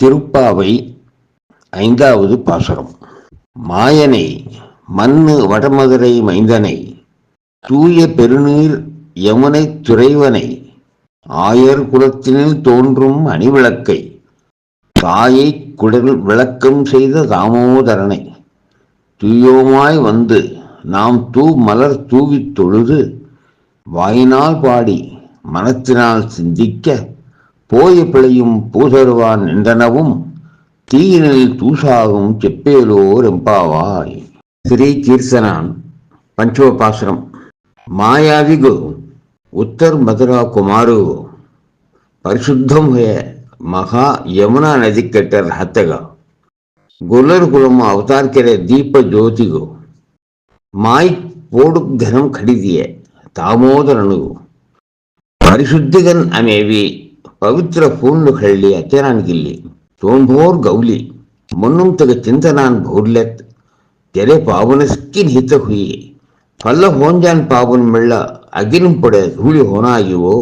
திருப்பாவை ஐந்தாவது பாசுரம். மாயனை மண்ணு வடமதுரை மைந்தனை தூய பெருநீர் யமுனை துறைவனை ஆயர் குலத்தினில் தோன்றும் அணிவிளக்கை தாயை குடல் விளக்கம் செய்த தாமோதரனை தூயோமாய் வந்து நாம் தூ மலர் தூவித் தொழுது வாயினால் பாடி மனத்தினால் சிந்திக்க போய பிழையும் பூசருவான் நின்றனவும் தீயினில் தூசாகும் செப்பேலோர் எம்பாவாய் ஸ்ரீ கீர்த்தனான் பஞ்சோபாசுரம் మాయావిగు ఉత్తర్ మధురా కుమారు పరిశుద్ధం హే మహా యమునా నది కట్టర్ హత్తగా గొల్లరు కులము అవతార్కెరే దీప జ్యోతిగు మాయ్ పోడు ఘనం ఖడిదియే తామోదరణుగు పరిశుద్ధిగన్ అమేవి ಪವಿತ್ರ ಪೂರ್ಣುಹಳ್ಳಿ ಅತೆರಾನ್ಗಿಲ್ಲಿ ತೋಂಭೋರ್ ಗೌಲಿ ಮೊನ್ನುಂ ತಗ ಚಿಂತನಾನ್ ಬೌರ್ಲೆತ್ ತೆರೆ ಪಾವನಸ್ಕಿನ್ ಹಿತ ಹುಯಿ ಫಲ್ಲ ಹೋಂಜಾನ್ ಪಾವನ್ ಮೆಳ್ಳ ಅಗಿನುಂ ಪಡೆ ಧೂಳಿ ಹೊನ ಆಗಿವೋ